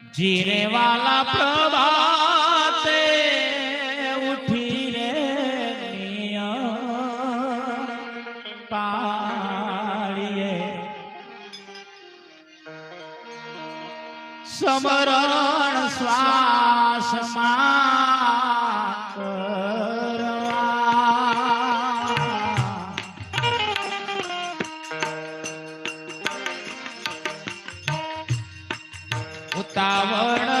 જીરે વાલા પ્રભા તાવણ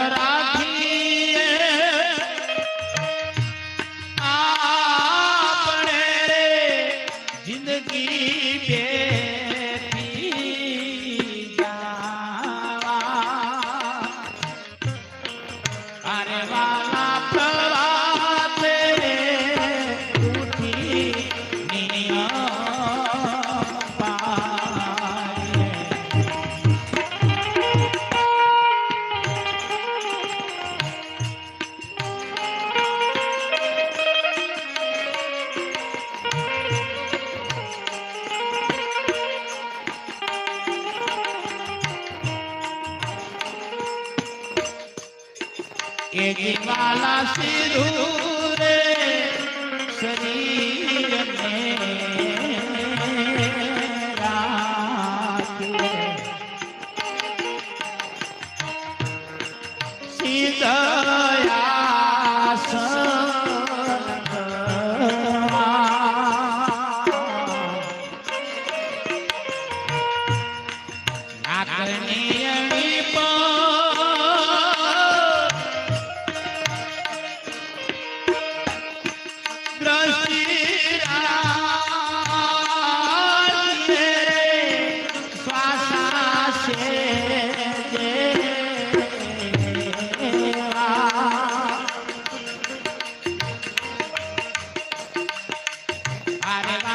एक वाला सिरू Hare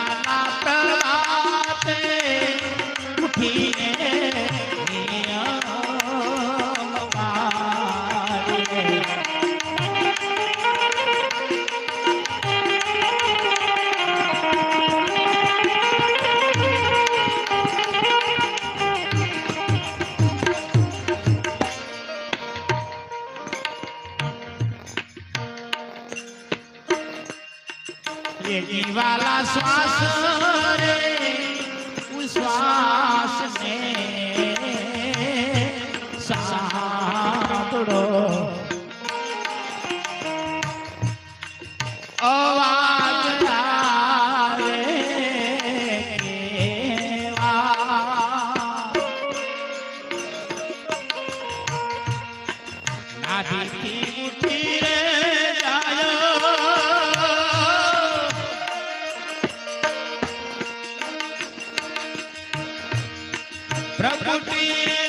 આસરે प्रभु तेरे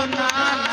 सुना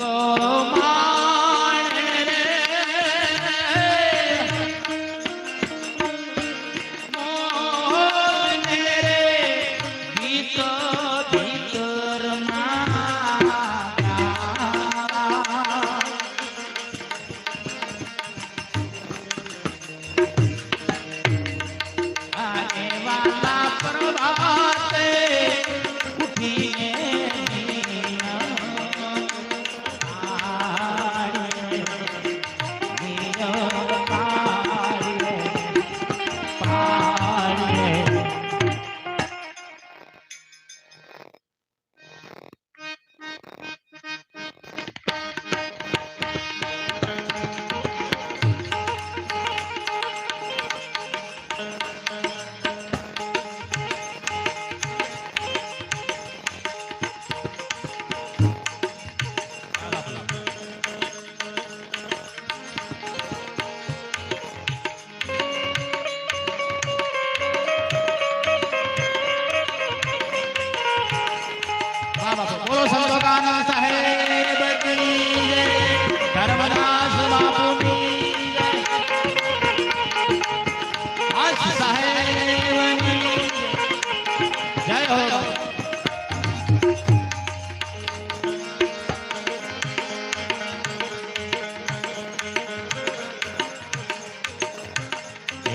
Allah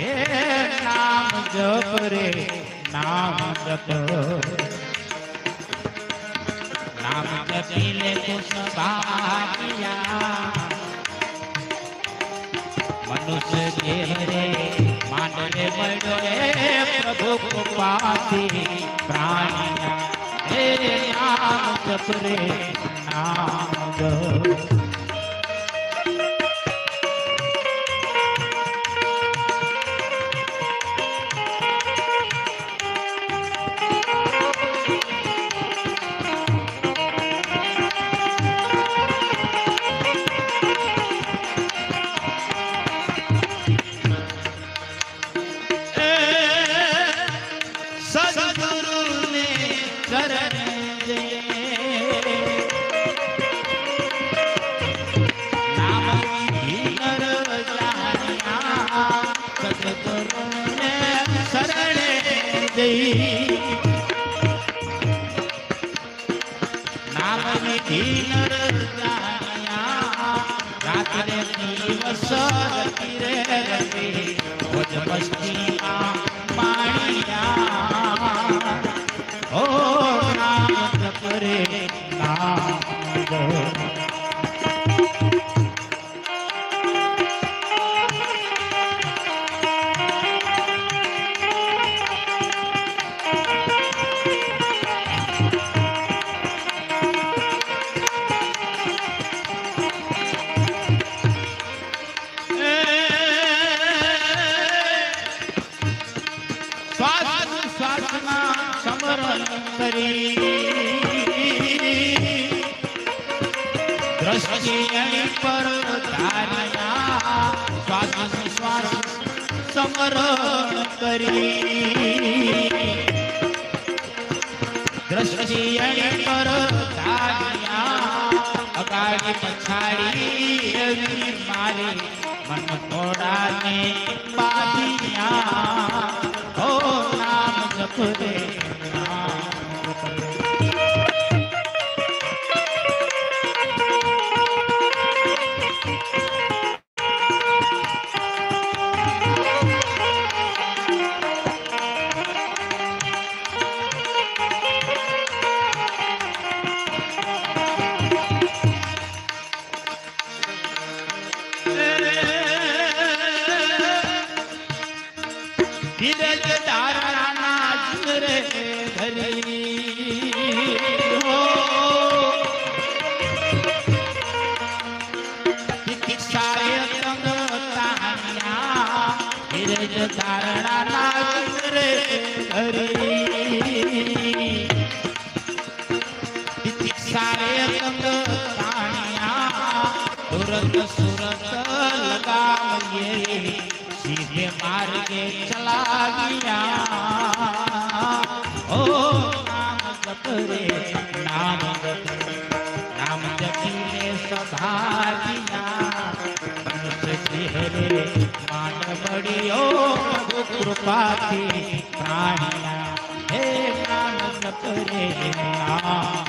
હે નામ જપ રે, નામ જપ. નામ જપીલે કૃષ્ણ ભાગ્યા મનુષ્ય દેહ રે માંડલે મળ્યો રે પ્રભુ કૃપાથી. પ્રાણિયા હે નામ જપ રે, નામ જપ. જઈ નામ વિધિ નર જાણ્યા રાત્રે દિવસ રે ભોજ સમરણ કરી. દ્રષ્ટિ એની પર અકાળી પછાડી મારી મન થોડાને બાંધિયા. ઓ નામ જપ રે. સુરત સુરત લગાવીએ. સીધે માર્ગે ચલાવ્યા ઓ નામ જપ રે નામ જપ નામ જપીને સધાર્યા ચહેરે માન પ્રભુ કૃપાથી પ્રાણિયા. હે નામ જપ નામ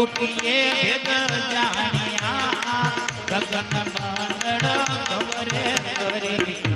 ભૃકુટીએ ભેદ જાણ્યા. ગગન મંડળ ગવરે કરી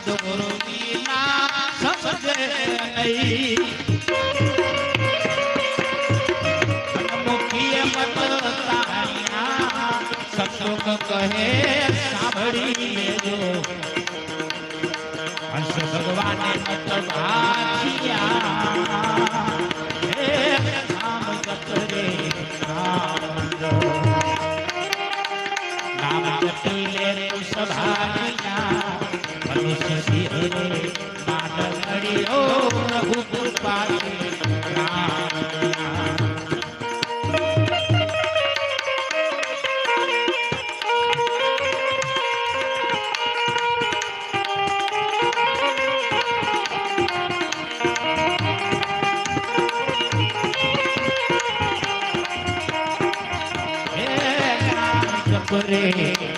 તાણ્યા સદગુરુ વિના સમજે નહીં મુખીએ કહે સાંભળી લેજો જપ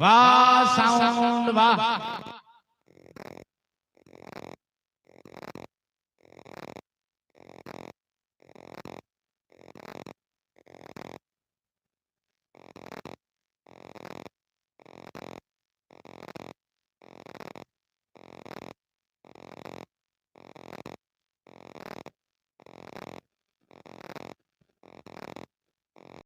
वाह साउंड वाह